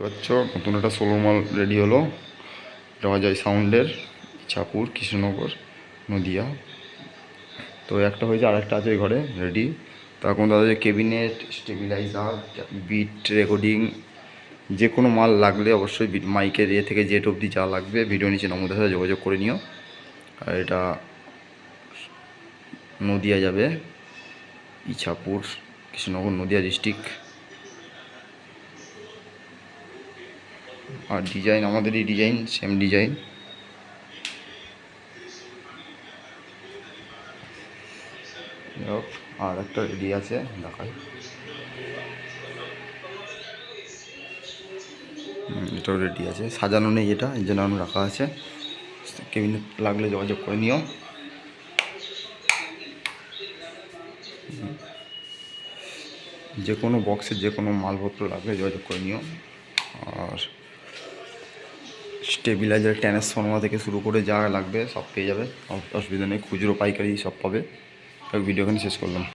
পাচ্ছ? নতুন একটা ষোলো মাল রেডি হলো। যায় সাউন্ডের ইছাপুর কৃষ্ণনগর, নদিয়া। তো একটা হয়েছে আর একটা আছে ঘরে রেডি তখন যে কেবিনেট স্টেবিলাইজার বিট রেকর্ডিং যে কোনো মাল লাগলে অবশ্যই মাইকের ইয়ে থেকে জেট অবধি যা লাগবে ভিডিও নিচে নম্বরের সাথে যোগাযোগ করে নিও। আর এটা নদিয়া যাবে, ইছাপুর, কৃষ্ণনগর, নদিয়া ডিস্ট্রিক্ট আর ডিজাইন আমাদেরই ডিজাইন সেম ডিজাইন আর একটা রেডি আছে, দেখাই। এটাও রেডি আছে। সাজানো নেই এটা, এই জন্য রাখা আছে। কেবিন লাগলে যোগাযোগ করে নিও। যে কোনো বক্সের যে কোনো মালপত্র লাগলে যোগাযোগ করে নিও। আর স্টেবিলাইজার, ট্রান্সফর্মার থেকে শুরু করে যা লাগবে সব পেয়ে যাবে। অসুবিধা নেই, খুচরো, পাইকারি সব পাবে। ভিডিও এখানে শেষ করলাম।